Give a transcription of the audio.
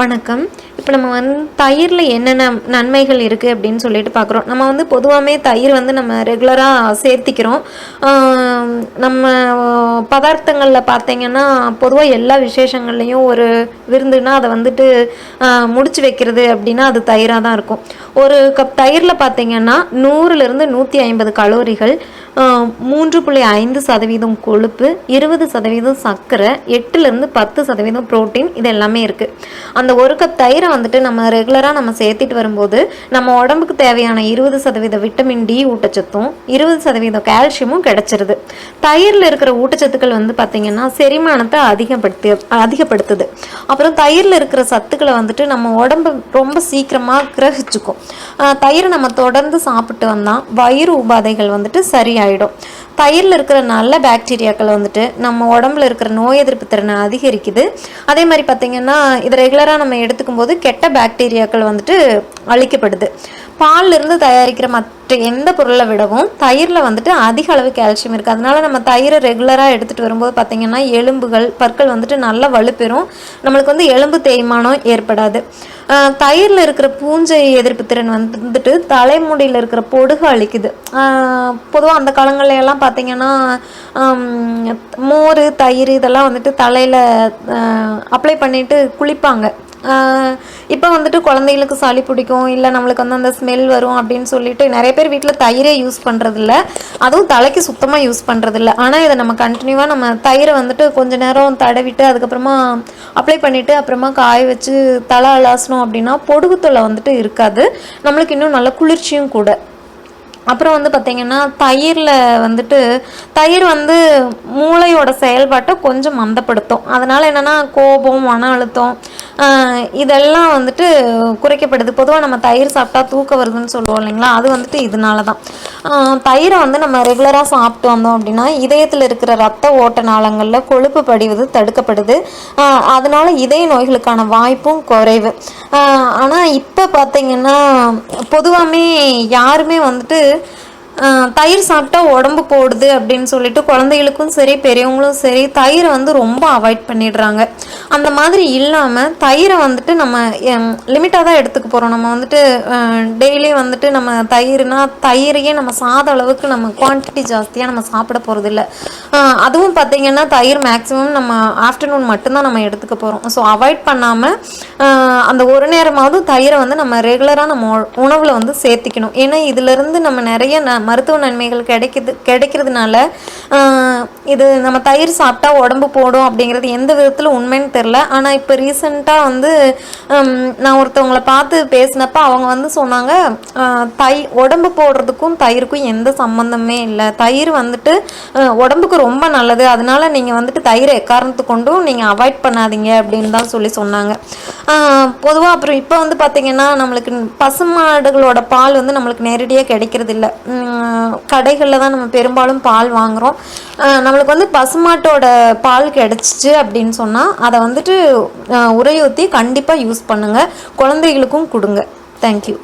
வணக்கம். இப்போ நம்ம வந்து தயிரில் என்னென்ன நன்மைகள் இருக்குது அப்படின்னு சொல்லிட்டு பார்க்குறோம் நம்ம வந்து பொதுவாகவே தயிர் வந்து நம்ம ரெகுலராக சேர்த்திக்கிறோம். நம்ம பதார்த்தங்களில் பார்த்தீங்கன்னா பொதுவாக எல்லா விசேஷங்கள்லேயும் ஒரு விருந்துனா அதை வந்துட்டு முடிச்சு வைக்கிறது அப்படின்னா அது தயிராக தான் இருக்கும். ஒரு கப் தயிரில் பார்த்தீங்கன்னா நூறுலேருந்து நூற்றி ஐம்பது கலோரிகள் மூன்று புள்ளி ஐந்து சதவீதம் கொழுப்பு இருபது சதவீதம் சர்க்கரை எட்டுலேருந்து பத்து சதவீதம் புரோட்டீன் இது எல்லாமே இருக்குது அந்த ஒரு கப் தயிரை வந்துட்டு நம்ம ரெகுலராக நம்ம சேர்த்துட்டு வரும்போது நம்ம உடம்புக்கு தேவையான இருபது சதவீத விட்டமின் டி ஊட்டச்சத்தும் இருபது சதவீதம் கால்சியமும் கிடச்சிருது. தயிரில் இருக்கிற ஊட்டச்சத்துக்கள் வந்து பார்த்திங்கன்னா செரிமானத்தை அதிகப்படுத்தி அதிகப்படுத்துது. அப்புறம் தயிரில் இருக்கிற சத்துக்களை வந்துட்டு நம்ம உடம்பு ரொம்ப சீக்கிரமாக கிரகிச்சுக்கும். தயிரை நம்ம தொடர்ந்து சாப்பிட்டு வந்தால் வயிறு உபாதைகள் வந்துட்டு ஆகிடும் பயிரில் இருக்கிற நல்ல பாக்டீரியாக்கள் வந்துட்டு நம்ம உடம்புல இருக்கிற நோய் எதிர்ப்பு திறனை அதிகரிக்குது. அதே மாதிரி பார்த்திங்கன்னா இதை ரெகுலராக நம்ம எடுத்துக்கும் போது கெட்ட பாக்டீரியாக்கள் வந்துட்டு அழிக்கப்படுது. பால்லிருந்து தயாரிக்கிற மற்ற எந்த பொருளை விடவும் தயிரில் வந்துட்டு அதிக அளவு கால்சியம் இருக்குது அதனால நம்ம தயிரை ரெகுலராக எடுத்துகிட்டு வரும்போது பார்த்திங்கன்னா எலும்புகள் பற்கள் வந்துட்டு நல்லா வலுப்பெறும். நம்மளுக்கு வந்து எலும்பு தேய்மானம் ஏற்படாது. தயிரில் இருக்கிற பூஞ்சை எதிர்ப்பு திறன் வந்துட்டு தலைமுடியில் இருக்கிற பொடுகு அழிக்குது. பொதுவாக அந்த காலங்கள்ல எல்லாம் பார்த்தீங்கன்னா மோர் தயிர் இதெல்லாம் வந்துட்டு தலையில் அப்ளை பண்ணிட்டு குளிப்பாங்க. இப்போ வந்துட்டு குழந்தைகளுக்கு சளி பிடிக்கும் இல்லை நம்மளுக்கு வந்து அந்த ஸ்மெல் வரும் அப்படின்னு சொல்லிட்டு நிறைய பேர் வீட்டில் தயிரே யூஸ் பண்ணுறதில்ல அதுவும் தலைக்கு சுத்தமாக யூஸ் பண்ணுறதில்ல ஆனால் இதை நம்ம கண்டினியூவாக நம்ம தயிரை வந்துட்டு கொஞ்ச நேரம் தடவிட்டு அதுக்கப்புறமா அப்ளை பண்ணிவிட்டு அப்புறமா காய வச்சு தலை அலாசணும் அப்படின்னா பொடுகு தொல்லை வந்துட்டு இருக்காது. நம்மளுக்கு இன்னும் நல்ல குளிர்ச்சியும் கூட. அப்புறம் வந்து பார்த்திங்கன்னா தயிரில் வந்துட்டு தயிர் வந்து மூளையோட செயல்பாட்டை கொஞ்சம் மந்தப்படுத்தும். அதனால் என்னென்னா கோபம் மன அழுத்தம் இதெல்லாம் வந்துட்டு குறைக்கப்படுது. பொதுவாக நம்ம தயிர் சாப்பிட்டா தூக்கம் வருதுன்னு சொல்லுவோம் இல்லைங்களா? அது வந்துட்டு இதனால தான் தயிரை வந்து நம்ம ரெகுலராக சாப்பிட்டு வந்தோம் அப்படின்னா இதயத்தில் இருக்கிற ரத்த ஓட்ட நாளங்களில் கொழுப்பு படிவது தடுக்கப்படுது. அதனால் அதனால இதய நோய்களுக்கான வாய்ப்பும் குறைவு. ஆனால் இப்போ பார்த்தீங்கன்னா பொதுவாகவே யாருமே வந்துட்டு தயிர் சாப்பிட்டா உடம்பு போடுது அப்படின்னு சொல்லிட்டு குழந்தைகளுக்கும் சரி பெரியவங்களும் சரி தயிரை வந்து ரொம்ப அவாய்ட் பண்ணிடுறாங்க. அந்த மாதிரி இல்லாமல் தயிரை வந்துட்டு நம்ம லிமிட்டாக தான் எடுத்துக்க போகிறோம் நம்ம வந்துட்டு டெய்லி வந்துட்டு நம்ம தயிர்னா தயிரையே நம்ம சாத அளவுக்கு நம்ம குவான்டிட்டி ஜாஸ்தியாக நம்ம சாப்பிட போகிறதில்ல அதுவும் பார்த்திங்கன்னா தயிர் மேக்ஸிமம் நம்ம ஆஃப்டர்நூன் மட்டும்தான் நம்ம எடுத்துக்க போகிறோம் ஸோ அவாய்ட் பண்ணாமல் அந்த ஒரு நேரமாவது தயிரை வந்து நம்ம ரெகுலராக நம்ம உணவில் வந்து சேர்த்திக்கணும். ஏன்னா இதிலிருந்து நம்ம நிறைய ந மருத்துவ நன்மைகள் கிடைக்குது கிடைக்கிறதுனால இது நம்ம தயிர் சாப்பிட்டா உடம்பு போடும் அப்படிங்கிறது எந்த விதத்தில் உண்மைன்னு தெரில ஆனால் இப்போ ரீசெண்டாக வந்து நான் ஒருத்தவங்களை பார்த்து பேசினப்ப அவங்க வந்து சொன்னாங்க தை உடம்பு போடுறதுக்கும் தயிருக்கும் எந்த சம்மந்தமே இல்லை. தயிர் வந்துட்டு உடம்புக்கு ரொம்ப நல்லது. அதனால நீங்கள் வந்துட்டு தயிரை எக்காரணத்து கொண்டும் நீங்கள் அவாய்ட் பண்ணாதீங்க அப்படின்னு தான் சொல்லி சொன்னாங்க. பொதுவாக அப்புறம் இப்போ வந்து பார்த்திங்கன்னா நம்மளுக்கு பசுமாடுகளோட பால் வந்து நம்மளுக்கு நேரடியாக கிடைக்கிறது இல்லை கடைகளில் தான் நம்ம பெரும்பாலும் பால் வாங்குகிறோம் நம்மளுக்கு வந்து பசுமாட்டோட பால் கிடச்சிச்சு அப்படின்னு சொன்னால் அதை வந்துட்டு உரையூற்றி கண்டிப்பாக யூஸ் பண்ணுங்கள் குழந்தைகளுக்கும் கொடுங்க. தேங்க்யூ